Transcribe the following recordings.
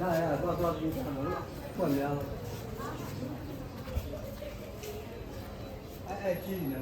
သွားသွားပြီးဆက်လို့ပွက်များလို့အဲအဲကြည့်နေ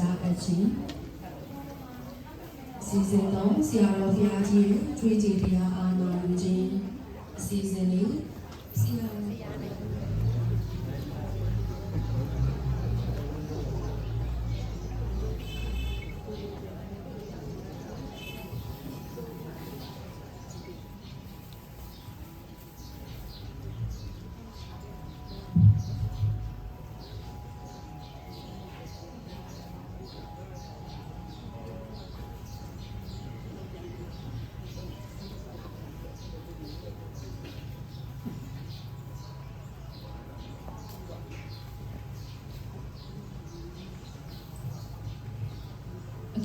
ကြားအပ်ခြင်းအစီအစဉ်တော်ဆရာတော်ဘုရားကြီးရဲ့ကြွေးကြေတရားအားနာယူခြင်းအစီအစဉ်လေးဆရာတော်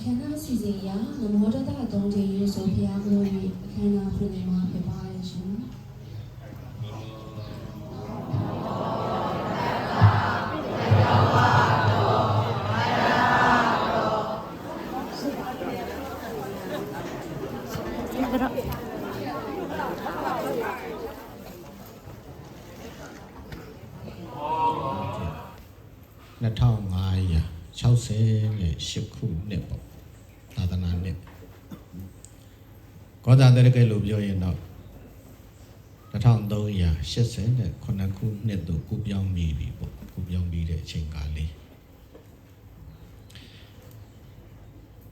အခမ်းအနားစီစဉ်ရာနမောတတသုံးချိန်ရေဆိုဖျားလို့၍အခမ်းအနားဖွင့်လှစ်မှာဖြစ်ပါရဲ့ရှင်2568ခုနှစ်ပေါ့ သာသနာနှစ်ကောသာတရကဲလို့ပြောရင်တော့1389ခုနှစ်သို့ကူပြောင်းပြီးပြီပေါ့ကူပြောင်းပြီးတဲ့အချိန်ကာလလေး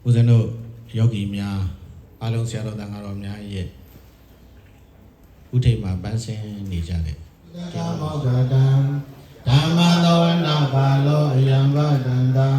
ဦးဇင်းတို့ယောဂီများအားလုံးဆရာတော်တန်ခါတော်များရဲ့ဥထိပ်မှာပန်းစင်းနေကြတဲ့ဓမ္မောဂတံဓမ္မသောနာကာလောအယံဗတန္တံ